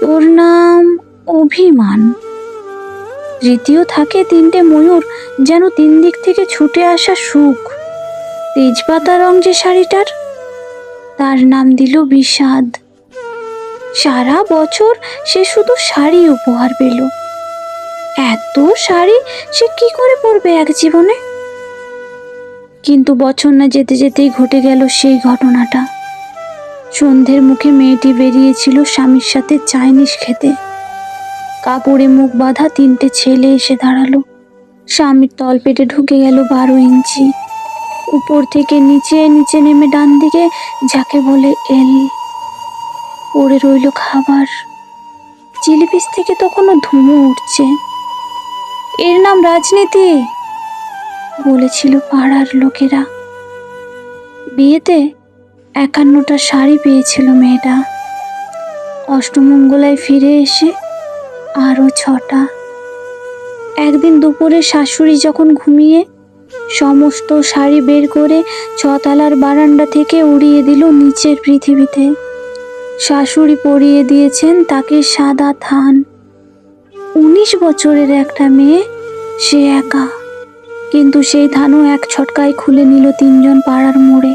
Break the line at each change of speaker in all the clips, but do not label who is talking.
তোর নাম অভিমান। তৃতীয় থাকে তিনটে ময়ূর যেন তিন দিক থেকে ছুটে আসা সুখ। তেজপাতা রং যে শাড়িটার, তার নাম দিল বিষাদ। সারা বছর সে শুধু শাড়ি উপহার পেল। এত শাড়ি সে কি করে পরবে এক জীবনে? কিন্তু বছর না যেতে যেতেই ঘটে গেল সেই ঘটনাটা। সন্ধ্যের মুখে মেয়েটি বেরিয়েছিল স্বামীর সাথে চাইনিজ খেতে। কাপড়ে মুখ বাঁধা তিনটে ছেলে এসে দাঁড়াল। স্বামীর তলপেটে ঢুকে গেল বারো ইঞ্চি। উপর থেকে নিচে নিচে নেমে ডান দিকে যাকে বলে এল। পড়ে রইল খাবার। জিলিপিস থেকে তখনও ধুমো উঠছে। এর নাম রাজনীতি, বলেছিল পাড়ার লোকেরা। বিয়েতে একান্নটা শাড়ি পেয়েছিল মেয়েটা। অষ্টমঙ্গলায় ফিরে এসে আরও ছটা। একদিন দুপুরে শাশুড়ি যখন ঘুমিয়ে সমস্ত শাড়ি বের করে ছতলার বারান্দা থেকে উড়িয়ে দিল নিচের পৃথিবীতে। শাশুড়ি পরিয়ে দিয়েছেন তাকে সাদা থান। উনিশ বছরের একটা মেয়ে, সে একা। কিন্তু সেই ধানও এক ছটকায় খুলে নিল তিনজন পাড়ার মোড়ে।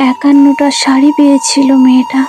একান্নটা শাড়ি পেয়েছিল মেয়েটা।